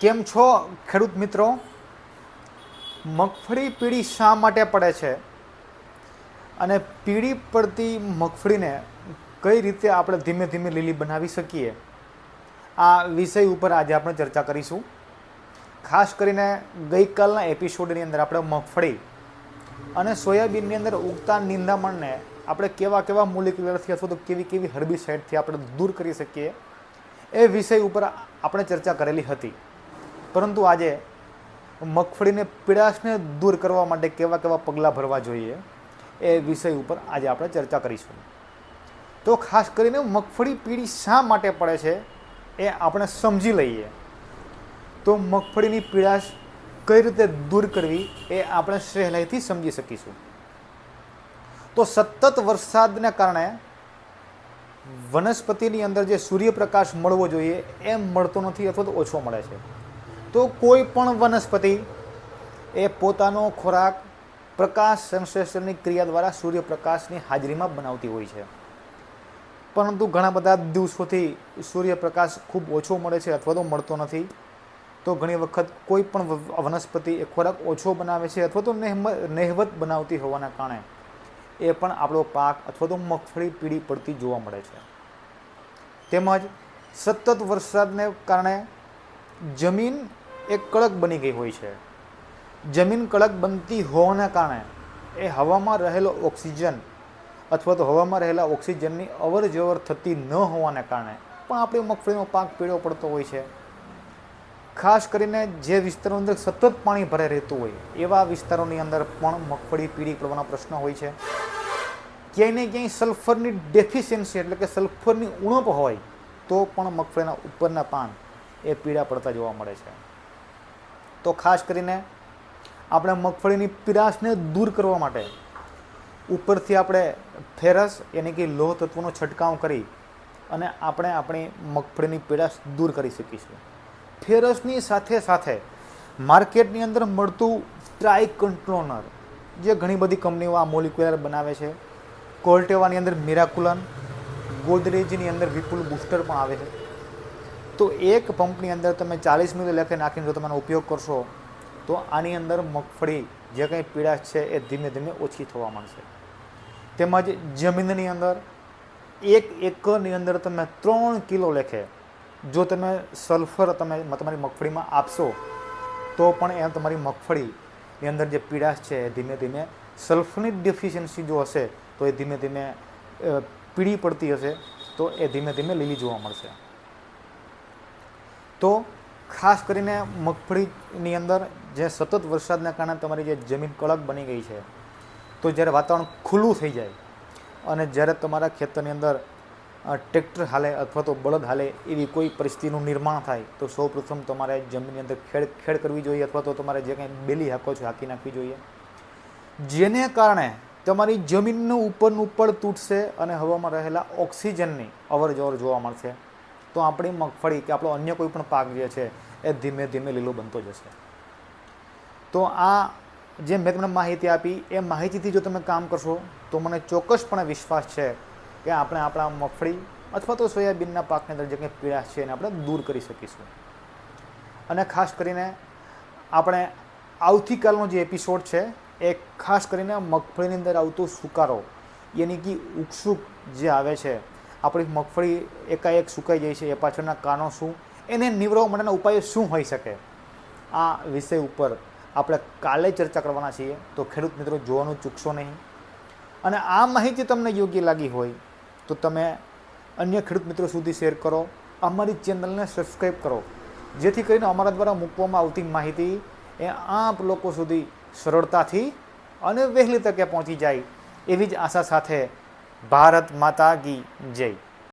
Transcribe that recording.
કેમ છો ખેડૂત મિત્રો? મગફળી પીળી શા માટે પડે છે? અને પીળી પડતી મગફળીને કઈ રીતે આપણે ધીમે ધીમે લીલી બનાવી શકીએ? આ વિષય ઉપર આજે આપણે ચર્ચા કરીશું. ખાસ કરીને ગઈકાલના એપિસોડની અંદર આપણે મગફળી અને સોયાબીનની અંદર ઉગતા નિંદામણને આપણે કેવા કેવા મોલિક્યુલરથી અથવા તો કેવી કેવી હર્બિસાઇડથી આપણે દૂર કરી શકીએ એ વિષય ઉપર આપણે ચર્ચા કરેલી હતી. પરંતુ આજે મગફળીને પીડાશને દૂર કરવા માટે કેવા કેવા પગલાં ભરવા જોઈએ એ વિષય ઉપર આજે આપણે ચર્ચા કરીશું. તો ખાસ કરીને મગફળી પીળી શા માટે પડે છે એ આપણે સમજી લઈએ. તો મગફળીની પીડાશ કઈ રીતે દૂર કરવી એ આપણે સહેલાઈથી સમજી શકીશું. તો સતત વરસાદને કારણે વનસ્પતિની અંદર જે સૂર્યપ્રકાશ મળવો જોઈએ એ મળતો નથી અથવા તો ઓછો મળે છે. તો કોઈ પણ વનસ્પતિ એ પોતાનો ખોરાક પ્રકાશ સંશ્લેષણની ક્રિયા દ્વારા સૂર્યપ્રકાશની હાજરીમાં બનાવતી હોય છે. પરંતુ ઘણા બધા દિવસોથી સૂર્યપ્રકાશ ખૂબ ઓછો મળે છે અથવા તો મળતો નથી. તો ઘણી વખત કોઈ પણ વનસ્પતિ એ ખોરાક ઓછો બનાવે છે અથવા તો નહિવત બનાવતી હોવાના કારણે એ પણ આપણો પાક અથવા તો મગફળી પીળી પડતી જોવા મળે છે. તેમજ સતત વરસાદને કારણે જમીન એ કડક બની ગઈ હોય છે. જમીન કડક બનતી હોવાના કારણે એ હવામાં રહેલો ઓક્સિજન અથવા તો હવામાં રહેલા ઓક્સિજનની અવર જવર થતી ન હોવાને કારણે પણ આપણી મગફળીનો પાક પીળો પડતો હોય છે. ખાસ કરીને જે વિસ્તારો અંદર સતત પાણી ભરાઈ રહેતું હોય, એવા વિસ્તારોની અંદર પણ મગફળી પીળી પડવાનો પ્રશ્ન હોય છે. ક્યાંય ને ક્યાંય સલ્ફરની ડેફિશિયન્સી એટલે કે સલ્ફરની ઉણપ હોય, તો પણ મગફળીના ઉપરના પાન એ પીળા પડતા જોવા મળે છે. તો ખાસ કરીને આપણે મગફળીની પીરાશને દૂર કરવા માટે ઉપરથી આપણે ફેરસ યાની કે લોહ તત્વનો છંટકાવ કરી અને આપણે આપણી મગફળીની પીડાશ દૂર કરી શકીશું. ફેરસની સાથે સાથે માર્કેટની અંદર મળતું ટ્રાય કંટ્રોનર, જે ઘણી બધી કંપનીઓ આ મોલિક્યુલર બનાવે છે, કોલ્ટેવાની અંદર મિરાકુલન, ગોદરેજની અંદર વિપુલ બુસ્ટર પણ આવે છે. તો એક પંપની અંદર તમે ચાલીસ મિલી લેખે નાખીને જો તમે ઉપયોગ કરશો, તો આની અંદર મગફળી જે કંઈ પીડાશ છે એ ધીમે ધીમે ઓછી થવા માંડશે. તેમજ જમીનની અંદર એક એકરની અંદર તમે ત્રણ કિલો લેખે જો તમે સલ્ફર તમે તમારી મગફળીમાં આપશો, તો પણ એ તમારી મગફળીની અંદર જે પીડાશ છે એ ધીમે ધીમે સલ્ફરની ડેફિશિયન્સી જો હશે, તો એ ધીમે ધીમે પીળી પડતી હશે, તો એ ધીમે ધીમે લીલી જોવા મળશે. તો ખાસ કરીને મગફળીની અંદર જે સતત વરસાદના કારણે તમારી જે જમીન કડક બની ગઈ છે, તો જ્યારે વાતાવરણ ખુલ્લું થઈ જાય અને જ્યારે તમારા ખેતરની અંદર ટ્રેક્ટર હાલે અથવા તો બળદ હાલે એવી કોઈ પરિસ્થિતિનું નિર્માણ થાય, તો સૌપ્રથમ તમારે જમીનની અંદર ખેડ ખેડ કરવી જોઈએ અથવા તો તમારે જે કંઈ બેલી હાકો છો હાકી નાખવી જોઈએ. જેને કારણે તમારી જમીનનું ઉપરનું ઉપર તૂટશે અને હવામાં રહેલા ઓક્સિજનની અવર જવર જોવા મળશે. તો આપણી મગફળી કે આપણો અન્ય કોઈ પણ પાક જે છે, એ ધીમે ધીમે લીલો બનતો જશે. તો આ જે મેં તમને માહિતી આપી, એ માહિતીથી જો તમે કામ કરશો, તો મને ચોક્કસપણે વિશ્વાસ છે કે આપણે આપણા મગફળી અથવા તો સોયાબીનના પાકની અંદર જે કંઈ પીડાશ છે એને આપણે દૂર કરી શકીશું. અને ખાસ કરીને આપણે આવતીકાલનો જે એપિસોડ છે, એ ખાસ કરીને મગફળીની અંદર આવતો સુકારો, યાની કે ઉકસુક જે આવે છે આપણી મગફળી એકાએક સુકાઈ જાય છે, એ પાછળના કારણો શું, એને નિવડવા માટેના ઉપાયો શું હોઈ શકે? આ વિષય ઉપર આપણે કાલે ચર્ચા કરવાના છીએ. તો ખેડૂત મિત્રો, જોવાનું ચૂકશો નહીં. અને આ માહિતી તમને યોગ્ય લાગી હોય, તો તમે અન્ય ખેડૂત મિત્રો સુધી શેર કરો. અમારી ચેનલને સબસ્ક્રાઈબ કરો. જેથી કરીને અમારા દ્વારા મૂકવામાં આવતી માહિતી એ આપ લોકો સુધી સરળતાથી અને વહેલી તકે પહોંચી જાય, એવી જ આશા સાથે ભારત માતા કી જય.